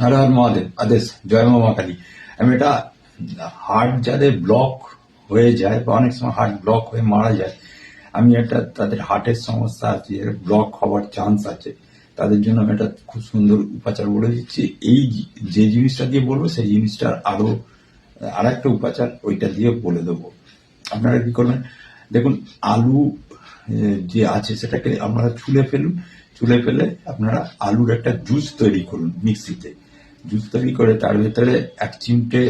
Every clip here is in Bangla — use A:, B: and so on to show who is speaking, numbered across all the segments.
A: হর হর মহাদেব আদেশ জয় মা কালী আমি এটা হার্ট যাদের ব্লক হয়ে যায় বা অনেক সময় হার্ট ব্লক হয়ে মারা যায়, আমি একটা তাদের হার্টের সমস্যা আছে ব্লক হওয়ার চান্স আছে। তাদের জন্য আমি একটা খুব সুন্দর উপাচার বলে দিচ্ছি। এই যে- জিনিসটা দিয়ে বলব, সেই জিনিসটার আরও আর একটা উপাচার ওইটা দিয়ে বলে দেবো। আপনারা কি করবেন? দেখুন, আলু যে আছে সেটাকে আপনারা ছুলে ফেলুন। চুলে ফেলে আপনারা আলুর একটা জুস তৈরি করুন মিক্সিতে তৈরি করে তার ভেতরে এক চিমটে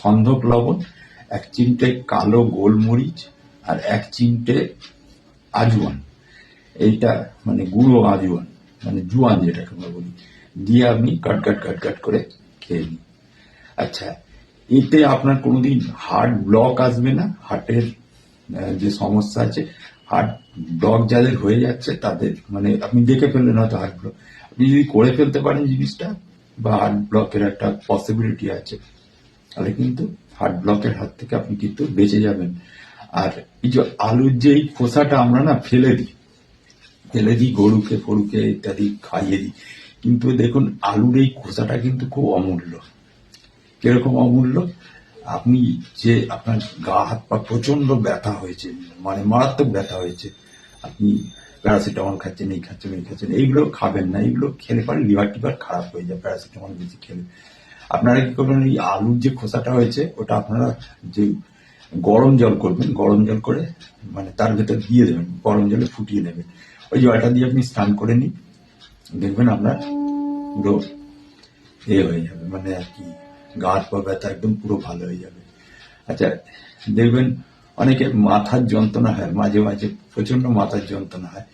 A: সন্ধক লবণ, এক চিমটে কালো গোলমরিচ আর এক চিমটে আজওয়ান। এইটা মানে গুঁড়ো আজওয়ান মানে জুয়ান যেটাকে আমরা বলি। দিয়ে আপনি কাট কাট কাট কাট করে খেয়ে নিন। আচ্ছা এতে আপনার কোনোদিন হার্ট ব্লক আসবে না? হার্টের যে সমস্যা আছে, হার্ট ব্লক যাদের হয়ে যাচ্ছে তাদের মানে আপনি দেখে ফেললেন হয়তো হার্ট ব্লক। আপনি যদি করে ফেলতে পারেন জিনিসটা বা হার্ট ব্লকের একটা পসিবিলিটি আছে। তাহলে কিন্তু হার্ট ব্লকের হাত থেকে আপনি কিন্তু বেঁচে যাবেন। আর এই যে আলুর যে এই খোসাটা আমরা না ফেলে দিই ফেলে দিই গরুকে, ফরুকে ইত্যাদি খাইয়ে দিই, কিন্তু দেখুন আলুর এই খোসাটা কিন্তু খুব অমূল্য। কীরকম অমূল্য? আপনি যে আপনার গা, হাত পা প্রচণ্ড ব্যথা হয়েছে মানে মারাত্মক ব্যথা হয়েছে, আপনি প্যারাসিটামল খাচ্ছেন এই খাচ্ছেন এই খাচ্ছেন এইগুলো খাবেন না, এইগুলো খেলে পরে লিভার টিভার খারাপ হয়ে যায়, প্যারাসিটামল বেশি খেলে। আপনারা কি করবেন এই আলুর যে খোসাটা হয়েছে, ওটা আপনারা যে গরম জল করবেন, গরম জল করে মানে তার ভেতর দিয়ে দেবেন, গরম জলে ফুটিয়ে নেবেন। ওই জলটা দিয়ে আপনি স্নান করে নিন, দেখবেন আপনার পুরো এ হয়ে যাবে মানে আর কি, গা হাত পা ব্যথা একদম পুরো ভালো হয়ে যাবে। আচ্ছা দেখবেন অনেকে মাথার যন্ত্রণা হয়, মাঝে মাঝে প্রচণ্ড মাথার যন্ত্রণা হয়।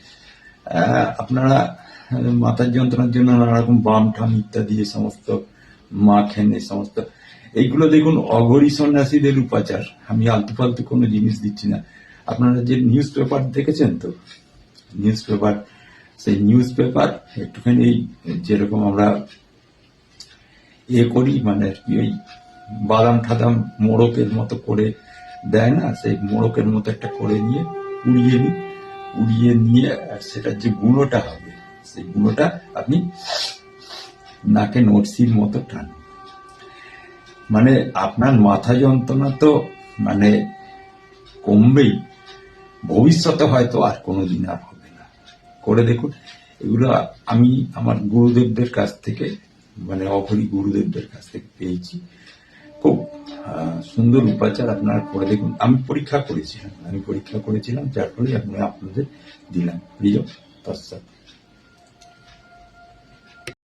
A: আপনারা মাথার যন্ত্রণার জন্য নানা রকম বাম ঠাম ইত্যাদি এই সমস্ত মাখেন এই সমস্ত। এইগুলো দেখুন, অঘরী সন্ন্যাসীদের উপাচার। আমি আলতু ফালতু কোনো জিনিস দিচ্ছি না। আপনারা যে নিউজ পেপার দেখেছেন তো? নিউজ পেপার, সেই নিউজ পেপার একটুখানি যেরকম আমরা এ করি মানে আর কি, ওই বাদাম ঠাদাম মোড়কের মতো করে দেয় না, সেই মোড়কের মতো একটা করে নিয়ে উড়িয়ে নিই। উড়িয়ে নিয়ে সেটার যে গুঁড়োটা হবে, সেই গুঁড়োটা আপনি নাকে নড়সির মতো টান মানে আপনার মাথা যন্ত্রণা তো মানে কমবেই। ভবিষ্যতে হয়তো আর কোনোদিন আর হবে না। করে দেখুন, এগুলো আমি আমার গুরুদেবদের কাছ থেকে মানে অঘরী গুরুদেবদের কাছ থেকে পেয়েছি। সুন্দর উপাচার আপনারা করে দেখুন। আমি পরীক্ষা করেছিলাম। আমি পরীক্ষা করেছিলাম, যার ফলে আমি আপনাদের দিলাম। প্রিয় তৎসৎ।